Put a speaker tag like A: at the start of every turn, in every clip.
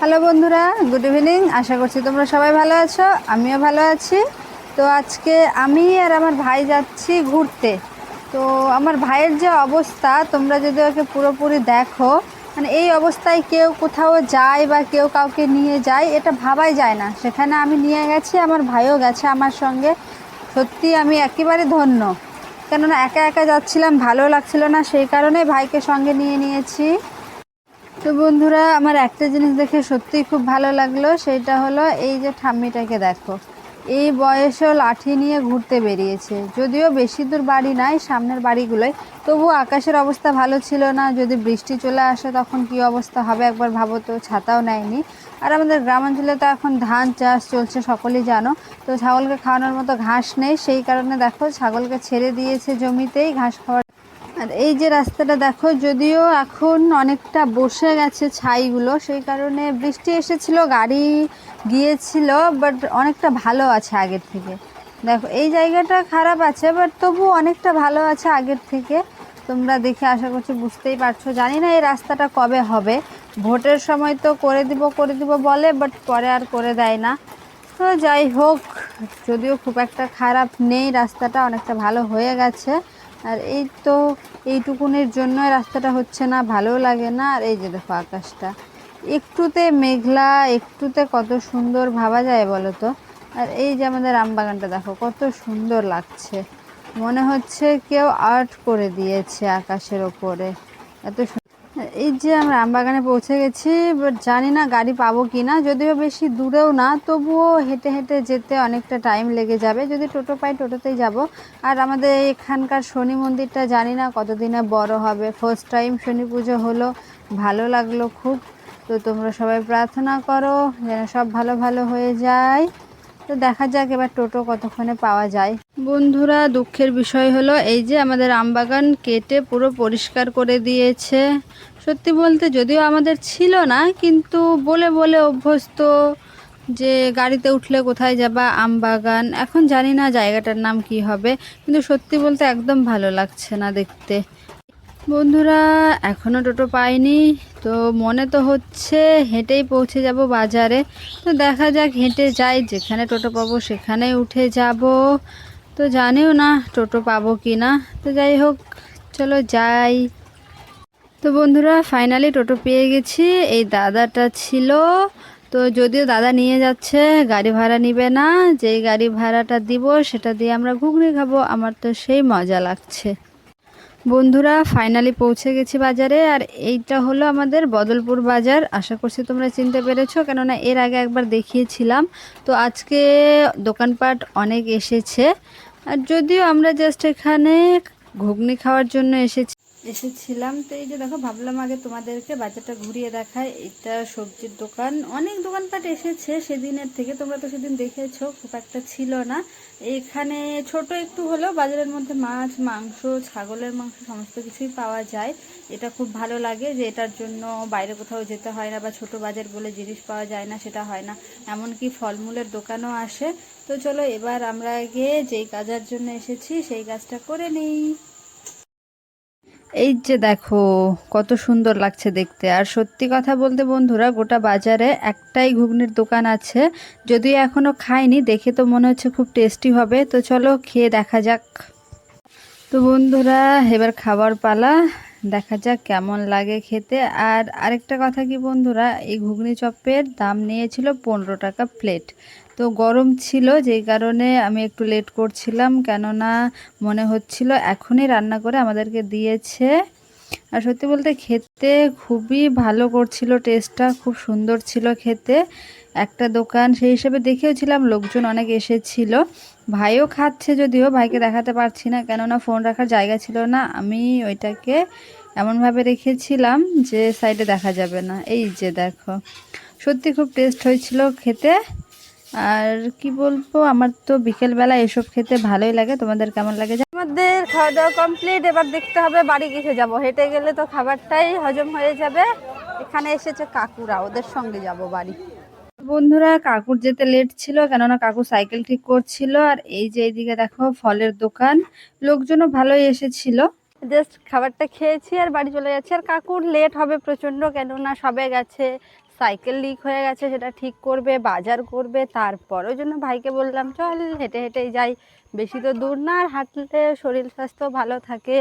A: Hello বন্ধুরা, good evening. আশা করছি তোমরা সবাই ভালো আছো, আমিও ভালো আছি। তো আজকে আমি আর আমার ভাই যাচ্ছি ঘুরতে। তো আমার ভাইয়ের যে অবস্থা, তোমরা যদি ওকে পুরোপুরি দেখো মানে এই অবস্থায় কেউ কোথাও যায় বা কেউ কাউকে নিয়ে যায়, এটা ভাবাই যায় না। সেখানে আমি নিয়ে গেছি, আমার ভাইও গেছে আমার সঙ্গে। সত্যি আমি একেবারে ধন্য। কেননা একা একা যাচ্ছিলাম, ভালো লাগছিল না, সেই কারণে ভাইকে সঙ্গে নিয়ে নিয়েছি। তো বন্ধুরা, আমার একটা জিনিস দেখে সত্যিই খুব ভালো লাগল, সেটা হলো এই যে ঠাম্মিটাকে দেখো। এই বয়সেও লাঠি নিয়ে ঘুরতে বেরিয়েছে। যদিও বেশি দূর বাড়ি নাই, সামনের বাড়িগুলোই তবু আকাশের অবস্থা ভালো ছিল না। যদি বৃষ্টি চলে আসে তখন কি অবস্থা হবে একবার ভাবো তো, ছাতাও নেয়নি। আর আমাদের গ্রামাঞ্চলে তো এখন ধান চাষ চলছে, সকলেই জানো। তো ছাগলকে খাওয়ানোর মতো ঘাস নেই, সেই কারণে দেখো, ছাগলকে ছেড়ে দিয়েছে জমিতেই ঘাস খাওয়ার আর এই যে রাস্তাটা দেখো, যদিও এখন অনেকটা বসে গেছে ছাইগুলো, সেই কারণে বৃষ্টি এসেছিল, গাড়ি গিয়েছিল বাট অনেকটা ভালো আছে আগের থেকে। দেখো, এই জায়গাটা খারাপ আছে বাট তবু অনেকটা ভালো আছে আগের থেকে। তোমরা দেখে আশা করছি বুঝতেই পারছ। জানি না এই রাস্তাটা কবে হবে। ভোটের সময় তো করে দিব করে দিব বলে বাট পরে আর করে দেয় না। তো যাই হোক, যদিও খুব একটা খারাপ নেই, রাস্তাটা অনেকটা ভালো হয়ে গেছে। আর এই তো এইটুকুনের জন্য রাস্তাটা হচ্ছে না, ভালো লাগে না। আর এই যে দেখো আকাশটা, একটুতে মেঘলা, একটুতে কত সুন্দর ভাবা যায় বলো তো? আর এই যে আমাদের আমবাগানটা দেখো, কত সুন্দর লাগছে। মনে হচ্ছে কেউ আর্ট করে দিয়েছে আকাশের ওপরে। এত এই যে আমরা আমবাগানে পৌঁছে গেছি বাট জানি না গাড়ি পাবো কি না যদিও বেশি দূরেও না, তবুও হেঁটে হেঁটে যেতে অনেকটা টাইম লেগে যাবে। যদি টোটো পাই টোটোতেই যাব। আর আমাদের এখানকার শনি মন্দিরটা জানি না কতদিনে বড় হবে। ফার্স্ট টাইম শনি পুজো হলো, ভালো লাগল খুব। তো তোমরা সবাই প্রার্থনা করো, যেন সব ভালো ভালো হয়ে যায়। তো দেখা যাক এবার টোটো কতক্ষণে পাওয়া যায়। বন্ধুরা, দুঃখের বিষয় হলো এই যে আমাদের আমবাগান কেটে পুরো পরিষ্কার করে দিয়েছে। সত্যি বলতে যদিও আমাদের ছিল না, কিন্তু বলে বলে অভ্যস্ত যে গাড়িতে উঠলে কোথায় যাবা আমবাগান। এখন জানি না জায়গাটার নাম কি হবে, কিন্তু সত্যি বলতে একদম ভালো লাগছে না দেখতে। বন্ধুরা এখনও টোটো পাইনি। তো মনে তো হচ্ছে হেঁটেই পৌঁছে যাব বাজারে। তো দেখা যাক হেঁটে যাই, যেখানে টোটো পাবো সেখানেই উঠে যাব। তো জানিও না টোটো পাবো কি না তো যাই হোক, চলো যাই। তো বন্ধুরা ফাইনালি টোটো পেয়ে গেছি। এই দাদাটা ছিল। তো যদিও দাদা নিয়ে যাচ্ছে, গাড়ি ভাড়া নিবে না। যেই গাড়ি ভাড়াটা দিব, সেটা দিয়ে আমরা ঘুগনি খাব। আমার তো সেই মজা লাগছে। বন্ধুরা ফাইনালি পৌঁছে গেছি বাজারে আর এইটা হলো আমাদের বদলপুর বাজার। আশা করছি তোমরা চিনতে পেরেছ, কেননা এর আগে একবার দেখিয়েছিলাম। তো আজকে দোকানপাট অনেক এসেছে। আর যদিও আমরা জাস্ট এখানে ঘুগনি খাওয়ার জন্য এসেছি। এসেছিলাম। তো এই যে দেখো, ভাবলাম আগে তোমাদেরকে বাজারটা ঘুরিয়ে দেখায় এটা সবজির দোকান। অনেক দোকানপাট এসেছে সেদিনের থেকে। তোমরা তো সেদিন দেখেছ, খুব একটা ছিল না। এখানে ছোট একটু হলেও বাজারের মধ্যে মাছ, মাংস, ছাগলের মাংস সমস্ত কিছুই পাওয়া যায়। এটা খুব ভালো লাগে যে এটার জন্য বাইরে কোথাও যেতে হয় না বা ছোট বাজার বলে জিনিস পাওয়া যায় না, সেটা হয় না। এমনকি ফলমূলের দোকানও আসে। তো চলো, এবার আমরা গিয়ে যেই কাজের জন্য এসেছি, সেই কাজটা করে নিই। এই যে দেখো, কত সুন্দর লাগছে দেখতে। আর সত্যি কথা বলতে বন্ধুরা, গোটা বাজারে একটাই ঘুগনির দোকান আছে। যদিও এখনও খাইনি, দেখে তো মনে হচ্ছে খুব টেস্টি হবে। তো চলো খেয়ে দেখা যাক। তো বন্ধুরা, এবার খাবার পালা, দেখা যাক কেমন লাগে খেতে। আর আরেকটা কথা কি বন্ধুরা, এই ঘুগনি চপের দাম নিয়েছিল পনেরো টাকা প্লেট তো গরম ছিল, যেই কারণে আমি একটু লেট করছিলাম, কেননা মনে হচ্ছিল এখনই রান্না করে আমাদেরকে দিয়েছে। আর সত্যি বলতে খেতে খুবই ভালো করছিল টেস্টটা খুব সুন্দর ছিল খেতে। একটা দোকান, সেই হিসেবে দেখেওছিলাম লোকজন অনেক এসেছিল। ভাইও খাচ্ছে যদিও, ভাইকে দেখাতে পারছি না, কেননা ফোন রাখার জায়গা ছিল না। আমি ওইটাকে এমনভাবে রেখেছিলাম যে সাইডে দেখা যাবে না। এই যে দেখো, সত্যি খুব টেস্ট হয়েছিল খেতে। আর কি বলব আমার তো বিকেলবেলা এসব খেতে ভালোই লাগে। তোমাদের কেমন লাগে আমাদের খাওয়া দাওয়া কমপ্লিট এবার দেখতে হবে বাড়ি কিসে যাব। হেঁটে গেলে তো খাবারটাই হজম হয়ে যাবে। এখানে এসেছে কাকুরা ওদের সঙ্গে যাব বাড়ি। বন্ধুরা কাকুর যেতে লেট ছিল কেননা কাকু সাইকেল ঠিক করছিল। আর এই যে এইদিকে দেখো ফলের দোকান। লোকজনও ভালোই এসেছিল। জাস্ট খাবারটা খেয়েছি আর বাড়ি চলে যাচ্ছি। আর কাকুর লেট হবে প্রচণ্ড কেননা সবে গেছে। সাইকেল লিক হয়ে গেছে, সেটা ঠিক করবে, বাজার করবে তারপর ওই জন্য ভাইকে বললাম, চল, হেঁটে হেঁটেই যাই, বেশি তো দূর না, আর হাঁটলে শরীর স্বাস্থ্য ভালো থাকে।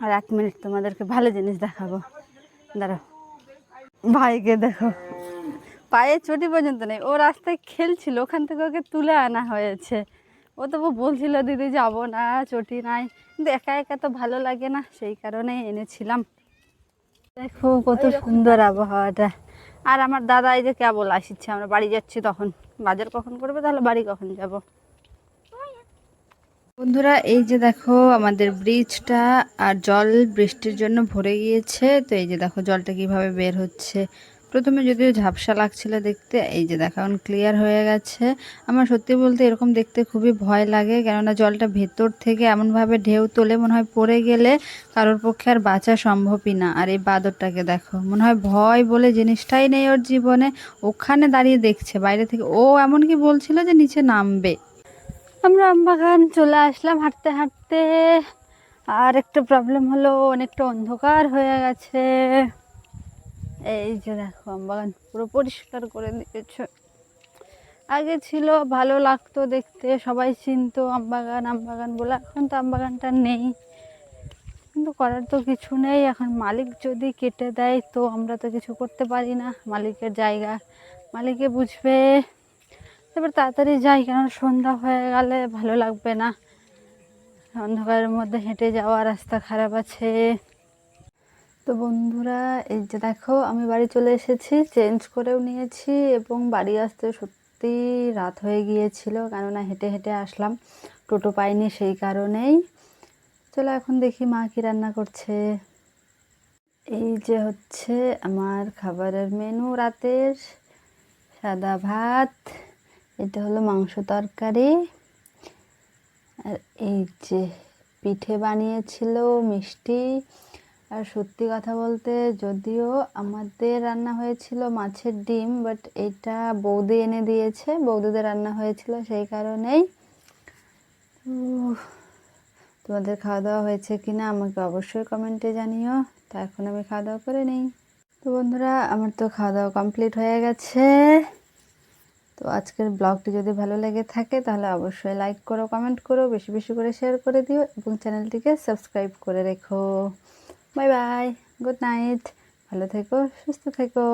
A: আর এক মিনিট তোমাদেরকে ভালো জিনিস দেখাবো। দাঁড়াও। ভাইকে দেখো। পায়ে চটি পর্যন্ত নেই, ও রাস্তায় খেলছিল, ওখান থেকে ওকে তুলে আনা হয়েছে। ও তবু বলছিল, দিদি, যাব না, চটি নাই। কিন্তু একা একা তো ভালো লাগে না, সেই কারণেই এনেছিলাম। দেখো কত সুন্দর আবহাওয়াটা। আর আমার দাদা এই যে কেবল আসছে, আমরা বাড়ি যাচ্ছি তখন। বাজার কখন করবে তাহলে বাড়ি কখন যাব? বন্ধুরা, এই যে দেখো আমাদের ব্রিজটা আর জল বৃষ্টির জন্য ভরে গিয়েছে। তো এই যে দেখো জলটা কীভাবে বের হচ্ছে। প্রথমে যদিও ঝাপসা লাগছিল দেখতে, এই যে দেখো এখন ক্লিয়ার হয়ে গেছে। আমার সত্যি বলতে এরকম দেখতে খুবই ভয় লাগে, কেননা জলটা ভেতর থেকে এমনভাবে ঢেউ তোলে মনে হয় পড়ে গেলে কারোর পক্ষে আর বাঁচা সম্ভবই না। আর এই বাদরটাকে দেখো, মনে হয় ভয় বলে জিনিসটাই নেই ওর জীবনে। ওখানে দাঁড়িয়ে দেখছে, বাইরে থেকে ও এমনকি বলছিল যে নিচে নামবে। আমরা আমবাগান চলে আসলাম হাঁটতে হাঁটতে, আর একটা প্রবলেম হলো, অনেকটা অন্ধকার হয়ে গেছে। এই যে দেখো আমবাগান পুরো পরিষ্কার করে দিয়েছে। আগে ছিল, ভালো লাগতো দেখতে, সবাই চিনতো আমবাগান আমবাগান বলে, এখন তো আমবাগানটা নেই। কিন্তু করার তো কিছু নেই, এখন মালিক যদি কেটে দেয়, তো আমরা তো কিছু করতে পারি না। মালিকের জায়গা মালিকে বুঝবে। এবার তাড়াতাড়ি যাই কারণ সন্ধ্যা হয়ে গেলে ভালো লাগবে না। অন্ধকারের মধ্যে হেঁটে যাওয়া, রাস্তা খারাপ আছে। তো বন্ধুরা, এই যে দেখো, আমি বাড়ি চলে এসেছি, চেঞ্জ করেও নিয়েছি এবং বাড়ি আসতে সত্যি রাত হয়ে গিয়েছিল, কেননা হেঁটে হেঁটে আসলাম। টোটো পাইনি সেই কারণেই। চলো এখন দেখি মা কি রান্না করছে। এই যে হচ্ছে আমার খাবারের মেনু রাতের, সাদা ভাত, এটা হলো মাংস তরকারি। আর এই যে পিঠে বানিয়েছিল মিষ্টি আর সত্যি কথা বলতে যদিও আমাদের রান্না হয়েছিল মাছের ডিম বাট এটা বৌদি এনে দিয়েছে। বৌদিদের রান্না হয়েছিল সেই কারণেই। তোমাদের খাওয়া দাওয়া হয়েছে কি না আমাকে অবশ্যই কমেন্টে জানিও। তা এখন আমি খাওয়া দাওয়া করে নিই। তো বন্ধুরা, আমার তো খাওয়া দাওয়া কমপ্লিট হয়ে গেছে। তো আজকের ব্লগটি যদি ভালো লেগে থাকে, তাহলে অবশ্যই লাইক করো কমেন্ট করো, বেশি বেশি করে শেয়ার করে দিও এবং চ্যানেলটিকে সাবস্ক্রাইব করে রেখো। বাই বাই গুড নাইট ভালো থেকো সুস্থ থেকো।